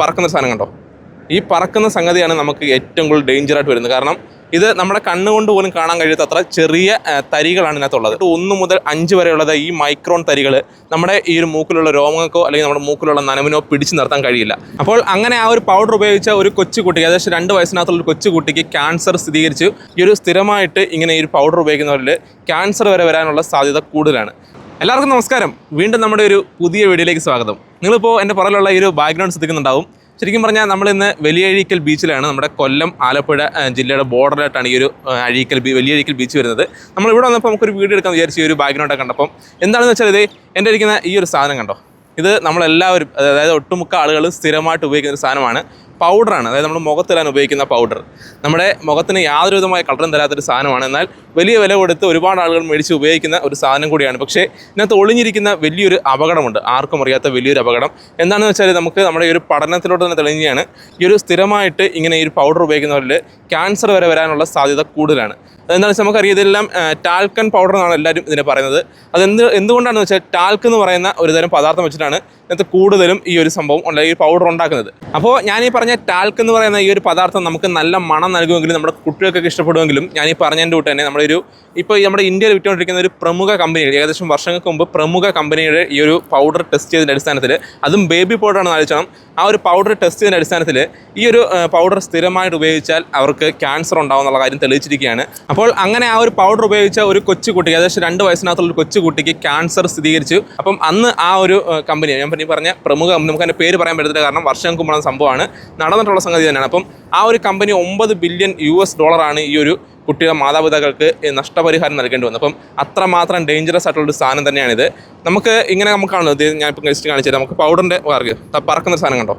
പറക്കുന്ന സാധനം കണ്ടോ? ഈ പറക്കുന്ന സംഗതിയാണ് നമുക്ക് ഏറ്റവും കൂടുതൽ ഡേഞ്ചർ ആയിട്ട് വരുന്നത്. കാരണം ഇത് നമ്മുടെ കണ്ണുകൊണ്ട് പോലും കാണാൻ കഴിയാത്തത്ര ചെറിയ തരികളാണ് ഇതിനകത്തുള്ളത്. ഒന്ന് മുതൽ അഞ്ച് വരെയുള്ളത് ഈ മൈക്രോൺ തരികൾ നമ്മുടെ ഈ ഒരു മൂക്കിലുള്ള രോമങ്ങൾക്കോ അല്ലെങ്കിൽ നമ്മുടെ മൂക്കിലുള്ള നനവിനോ പിടിച്ചു നിർത്താൻ കഴിയില്ല. അപ്പോൾ അങ്ങനെ ആ ഒരു പൗഡർ ഉപയോഗിച്ച ഒരു കൊച്ചുകുട്ടിക്ക് ഏകദേശം രണ്ട് വയസ്സിനകത്തുള്ള കൊച്ചുകുട്ടിക്ക് ക്യാൻസർ സ്ഥിരീകരിച്ചു. ഈ ഒരു സ്ഥിരമായിട്ട് ഇങ്ങനെ ഈ ഒരു പൗഡർ ഉപയോഗിക്കുന്നവരിൽ ക്യാൻസർ വരെ വരാനുള്ള സാധ്യത കൂടുതലാണ്. എല്ലാവർക്കും നമസ്കാരം. വീണ്ടും നമ്മുടെ ഒരു പുതിയ വീഡിയോയിലേക്ക് സ്വാഗതം. നിങ്ങളിപ്പോൾ എന്റെ പുറകിലുള്ള ഈ ഒരു ബാക്ക്ഗ്രൗണ്ട് ശ്രദ്ധിക്കുന്നുണ്ടാവും. ശരിക്കും പറഞ്ഞാൽ നമ്മൾ ഇന്ന് വലിയ അഴീക്കൽ ബീച്ചിലാണ് നമ്മുടെ കൊല്ലം ആലപ്പുഴ ജില്ലയുടെ ബോർഡറായിട്ടാണ് ഈ ഒരു അഴീക്കൽ ബീ വലിയ അഴീക്കൽ ബീച്ച് വരുന്നത്. നമ്മൾ ഇവിടെ വന്നപ്പോൾ നമുക്കൊരു വീഡിയോ എടുക്കാൻ വിചാരിച്ചു ഈ ഒരു ബാക്ക്ഗ്രൗണ്ടൊക്കെ കണ്ടപ്പം എന്താണെന്ന് വെച്ചാൽ ഇത് എന്റെ ഇരിക്കുന്ന ഈ ഒരു സാധനം കണ്ടോ? ഇത് നമ്മളെല്ലാവരും അതായത് ഒട്ടുമുക്ക ആളുകൾ സ്ഥിരമായിട്ട് ഉപയോഗിക്കുന്ന ഒരു സാധനമാണ്. പൗഡറാണ്. അതായത് നമ്മൾ മുഖത്തിടാൻ ഉപയോഗിക്കുന്ന പൗഡർ. നമ്മുടെ മുഖത്തിന് യാതൊരു വിധമായ കളറും തരാത്തൊരു സാധനമാണ്. എന്നാൽ വലിയ വില കൊടുത്ത് ഒരുപാട് ആളുകൾ മേടിച്ച് ഉപയോഗിക്കുന്ന ഒരു സാധനം കൂടിയാണ്. പക്ഷേ ഇതിനകത്ത് ഒളിഞ്ഞിരിക്കുന്ന വലിയൊരു അപകടമുണ്ട്. ആർക്കും അറിയാത്ത വലിയൊരു അപകടം. എന്താണെന്ന് വെച്ചാൽ നമുക്ക് നമ്മുടെ ഈ ഒരു പഠനത്തിലോട്ട് തന്നെ തെളിഞ്ഞാണ് ഈ ഒരു സ്ഥിരമായിട്ട് ഇങ്ങനെ ഈ ഒരു പൗഡർ ഉപയോഗിക്കുന്നവരിൽ ക്യാൻസർ വരെ വരാനുള്ള സാധ്യത കൂടുതലാണ്. അതെന്താണെന്ന് വെച്ചാൽ നമുക്കറിയാം ഇതെല്ലാം ടാൽക്കൺ പൗഡർ എന്നാണ് എല്ലാവരും ഇതിനെ പറയുന്നത്. അതെന്ത് എന്തുകൊണ്ടാണെന്ന് വെച്ചാൽ ടാൽക്ക് എന്ന് പറയുന്ന ഒരു തരം പദാർത്ഥം വെച്ചിട്ടാണ് ഇതിനകത്ത് കൂടുതലും ഈ ഒരു സംഭവം അല്ലെങ്കിൽ ഈ പൗഡർ ഉണ്ടാക്കുന്നത്. അപ്പോൾ ഞാൻ ഈ പറഞ്ഞ ടാൽക്ക് എന്ന് പറയുന്ന ഈ ഒരു പദാർത്ഥം നമുക്ക് നല്ല മണം നൽകുമെങ്കിലും നമ്മുടെ കുട്ടികൾക്കൊക്കെ ഇഷ്ടപ്പെടുമെങ്കിലും ഞാൻ ഈ പറഞ്ഞതിന്റെ കൂട്ട് തന്നെ നമ്മുടെ ഒരു ഇപ്പോൾ നമ്മുടെ ഇന്ത്യയിൽ വിറ്റുകൊണ്ടിരിക്കുന്ന ഒരു പ്രമുഖ കമ്പനികൾ ഏകദേശം വർഷങ്ങൾക്ക് മുമ്പ് പ്രമുഖ കമ്പനിയുടെ ഈ ഒരു പൗഡർ ടെസ്റ്റ് ചെയ്തതിന്റെ അടിസ്ഥാനത്തിൽ അതും ബേബി പൗഡറാണെന്ന് ആലോചിക്കണം ആ ഒരു പൗഡർ ടെസ്റ്റ് ചെയ്തതിന്റെ അടിസ്ഥാനത്തിൽ ഈ ഒരു പൗഡർ സ്ഥിരമായിട്ട് ഉപയോഗിച്ചാൽ അവർക്ക് ക്യാൻസർ ഉണ്ടാവും എന്നുള്ള കാര്യം തെളിയിച്ചിരിക്കുകയാണ്. അപ്പോൾ അങ്ങനെ ആ ഒരു പൗഡർ ഉപയോഗിച്ച ഒരു കൊച്ചുകുട്ടി ഏകദേശം രണ്ട് വയസ്സിനകത്തുള്ള ഒരു കൊച്ചുകുട്ടിക്ക് ക്യാൻസർ സ്ഥിരീകരിച്ചു. അപ്പം അന്ന് ആ ഒരു കമ്പനി ഞാൻ ഈ പറഞ്ഞ പ്രമുഖ നമുക്ക് അതിന്റെ പേര് പറയാൻ പറ്റത്തില്ല. കാരണം വർഷം മുമ്പുള്ള സംഭവമാണ്. നടന്നിട്ടുള്ള സംഗതി തന്നെയാണ്. അപ്പം ആ ഒരു കമ്പനി ഒമ്പത് ബില്യൺ യു എസ് ഡോളറാണ് ഈ ഒരു കുട്ടിയുടെ മാതാപിതാക്കൾക്ക് നഷ്ടപരിഹാരം നൽകേണ്ടി വന്നു അപ്പം അത്രമാത്രം ഡേഞ്ചറസ് ആയിട്ടുള്ള ഒരു സാധനം തന്നെയാണിത്. നമുക്ക് ഇങ്ങനെ നമുക്ക് കാണുന്നത്. ഞാനിപ്പോൾ ലിസ്റ്റ് കാണിച്ചത് നമുക്ക് പൗഡറിന്റെ വർഗം പറക്കുന്ന സാധനം കണ്ടോ?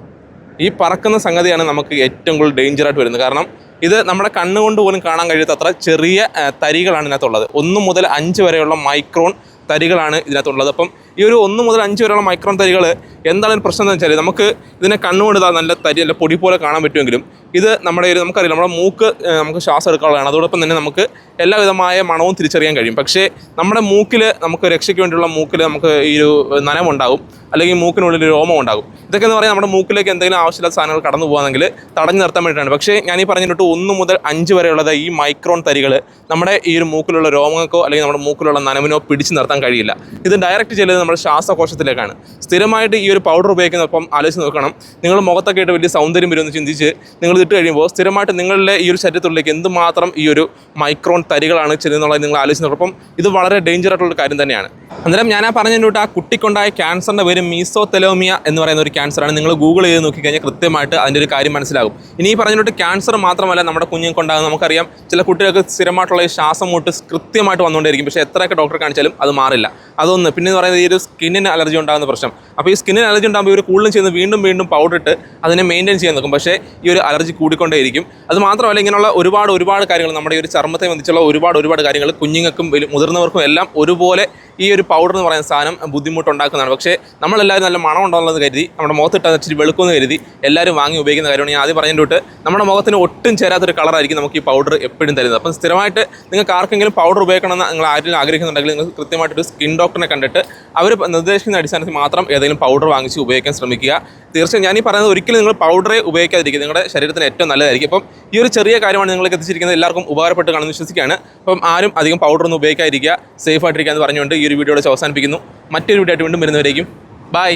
ഈ പറക്കുന്ന സംഗതിയാണ് നമുക്ക് ഏറ്റവും കൂടുതൽ ഡേഞ്ചറായിട്ട് വരുന്നത്. കാരണം ഇത് നമ്മുടെ കണ്ണുകൊണ്ട് പോലും കാണാൻ കഴിയാത്തത്ര ചെറിയ തരികളാണ് ഇതിനകത്തുള്ളത്. ഒന്ന് മുതൽ അഞ്ച് വരെയുള്ള മൈക്രോൺ തരികളാണ് ഇതിനകത്തുള്ളത്. അപ്പം ഈ ഒരു ഒന്ന് മുതൽ അഞ്ച് വരെയുള്ള മൈക്രോൺ തരികൾ എന്താണ് ഒരു പ്രശ്നം എന്ന് വെച്ചാൽ നമുക്ക് ഇതിനെ കണ്ണുകൊണ്ട് നല്ല തരി നല്ല പൊടി പോലെ കാണാൻ പറ്റുമെങ്കിലും ഇത് നമ്മുടെ ഒരു നമുക്കറിയാം നമ്മുടെ മൂക്ക് നമുക്ക് ശ്വാസം എടുക്കാനുള്ളതാണ്. അതോടൊപ്പം തന്നെ നമുക്ക് എല്ലാവിധമായ മണവും തിരിച്ചറിയാൻ കഴിയും. പക്ഷേ നമ്മുടെ മൂക്കിൽ നമുക്ക് രക്ഷയ്ക്ക് വേണ്ടിയുള്ള മൂക്കിൽ നമുക്ക് ഈ ഒരു നനമുണ്ടാകും അല്ലെങ്കിൽ മൂക്കിനുള്ളിൽ രോമം ഉണ്ടാകും. ഇതൊക്കെ എന്ന് പറഞ്ഞാൽ നമ്മുടെ മൂക്കിലേക്ക് എന്തെങ്കിലും ആവശ്യമില്ലാത്ത സാധനങ്ങൾ കടന്നു പോകുകയാണെങ്കിൽ തടഞ്ഞു നിർത്താൻ വേണ്ടിയിട്ടാണ്. പക്ഷേ ഞാൻ ഈ പറഞ്ഞിട്ട് ഒന്ന് മുതൽ അഞ്ച് വരെയുള്ളത് ഈ മൈക്രോൺ തരികൾ നമ്മുടെ ഈ ഒരു മൂക്കിലുള്ള രോമങ്ങൾക്കോ അല്ലെങ്കിൽ നമ്മുടെ മൂക്കിലുള്ള നനവിനോ പിടിച്ചു നിർത്താൻ കഴിയില്ല. ഇത് ഡയറക്റ്റ് ചെയ്യുന്നത് നമ്മുടെ ശ്വാസകോശത്തിലേക്കാണ്. സ്ഥിരമായിട്ട് ഈ ഒരു പൗഡർ ഉപയോഗിക്കുന്നപ്പം ആലോചിച്ച് നോക്കണം. നിങ്ങൾ മുഖത്തൊക്കെ ആയിട്ട് വലിയ സൗന്ദര്യം വരുമെന്ന് ചിന്തിച്ച് നിങ്ങൾ ഇട്ട് കഴിയുമ്പോൾ സ്ഥിരമായിട്ട് നിങ്ങളുടെ ഈ ഒരു ശരീരത്തിലേക്ക് എന്തുമാത്രം ഈ ഒരു മൈക്രോൺ തരികളാണ് ചെല്ലുന്നുള്ളത് നിങ്ങൾ ആലോചിച്ച് നോക്കും ഇത് വളരെ ഡേഞ്ചർ ആയിട്ടുള്ള കാര്യം തന്നെയാണ്. അന്നേരം ഞാൻ ആ പറഞ്ഞതിനോട്ട് ആ കുട്ടിക്കുണ്ടായ ക്യാൻസറിന്റെ പേര് മീസോതെലോമിയ എന്ന് പറയുന്ന ഒരു ക്യാൻസറാണ് നിങ്ങൾ ഗൂഗിൾ ചെയ്ത് നോക്കിക്കഴിഞ്ഞാൽ കൃത്യമായിട്ട് അതിന്റെ ഒരു കാര്യം മനസ്സിലാകും. ഇനി ഈ പറഞ്ഞിട്ട് ക്യാൻസർ മാത്രമല്ല നമ്മുടെ കുഞ്ഞുങ്ങൾക്ക് ഉണ്ടാകുന്നത് നമുക്കറിയാം. ചില കുട്ടികൾക്ക് സ്ഥിരമായിട്ടുള്ള ഈ ശ്വാസം മുട്ട് കൃത്യമായിട്ട് വന്നുകൊണ്ടേയിരിക്കും. പക്ഷേ എത്രയൊക്കെ ഡോക്ടറെ കാണിച്ചാലും അത് മാറില്ല. അതൊന്ന്. പിന്നെ എന്ന് പറയുന്നത് ഈ ഒരു സ്കിന്നിന് അലർജി ഉണ്ടാകുന്ന പ്രശ്നം. അപ്പോൾ ഈ സ്കിന്നിന് അലർജി ഉണ്ടാകുമ്പോൾ ഇവർ കൂടുതലും ചെയ്യുന്നത് വീണ്ടും വീണ്ടും പൗഡർ ഇട്ട് അതിനെ മെയിന്റെയിൻ ചെയ്യാൻ നോക്കും. പക്ഷേ ഈ ഒരു അലർജി കൂടിക്കൊണ്ടേയിരിക്കും. അത് മാത്രമല്ല ഇങ്ങനെയുള്ള ഒരുപാട് ഒരുപാട് കാര്യങ്ങൾ നമ്മുടെ ഈ ഒരു ചർമ്മത്തെ ബന്ധിച്ചുള്ള ഒരുപാട് ഒരുപാട് കാര്യങ്ങൾ കുഞ്ഞുങ്ങൾക്കും മുതിർന്നവർക്കും എല്ലാം ഒരുപോലെ ഈ ഒരു പൗഡർ എന്ന് പറയുന്ന സാധനം ബുദ്ധിമുട്ടുണ്ടാക്കുന്നതാണ്. പക്ഷേ നമ്മളെല്ലാവരും നല്ല മണം ഉണ്ടാകുന്നത് കരുതി നമ്മുടെ മുഖത്തിട്ട് അത് ഇച്ചിരി വെളുക്കുമെന്ന് കരുതി എല്ലാവരും വാങ്ങി ഉപയോഗിക്കുന്ന കാര്യമാണ്. ഞാൻ ആദ്യം പറഞ്ഞിട്ട് നമ്മുടെ മുഖത്തിന് ഒട്ടും ചേരാത്തൊരു കളറായിരിക്കും നമുക്ക് ഈ പൗഡർ എപ്പോഴും തരുന്നത്. അപ്പം സ്ഥിരമായിട്ട് നിങ്ങൾക്ക് ആർക്കെങ്കിലും പൗഡർ ഉപയോഗിക്കണമെന്ന് നിങ്ങൾ ആരെങ്കിലും ആഗ്രഹിക്കുന്നുണ്ടെങ്കിൽ നിങ്ങൾ കൃത്യമായിട്ടൊരു സ്കിൻ ഡോക്ടറിനെ കണ്ടിട്ട് അവർ നിർദ്ദേശിക്കുന്ന അടിസ്ഥാനത്തിൽ മാത്രം ഏതെങ്കിലും പൗഡർ വാങ്ങിച്ച് ഉപയോഗിക്കാൻ ശ്രമിക്കുക. തീർച്ചയായും ഞാൻ ഈ പറയുന്നത് ഒരിക്കലും നിങ്ങൾ പൗഡറേ ഉപയോഗിക്കാതിരിക്കുക. നിങ്ങളുടെ ശരീരത്തിന് ഏറ്റവും നല്ലതായിരിക്കും. അപ്പം ഈ ഒരു ചെറിയ കാര്യമാണ് നിങ്ങൾക്ക് എത്തിച്ചിരിക്കുന്നത്. എല്ലാവർക്കും ഉപകാരപ്പെട്ട് കാണുമെന്ന് വിശ്വസിക്കുകയാണ്. അപ്പം ആരും അധികം പൗഡർ ഒന്നും ഉപയോഗിക്കാതിരിക്കുക. സേഫ് ആയിട്ടിരിക്കുക എന്ന് പറഞ്ഞുകൊണ്ട് ഈ ഒരു വീഡിയോയുടെ അവസാനിപ്പിക്കുന്നു. മറ്റൊരു വീഡിയോ ആയിട്ട് വീണ്ടും വരുന്നവരേക്കും. ബൈ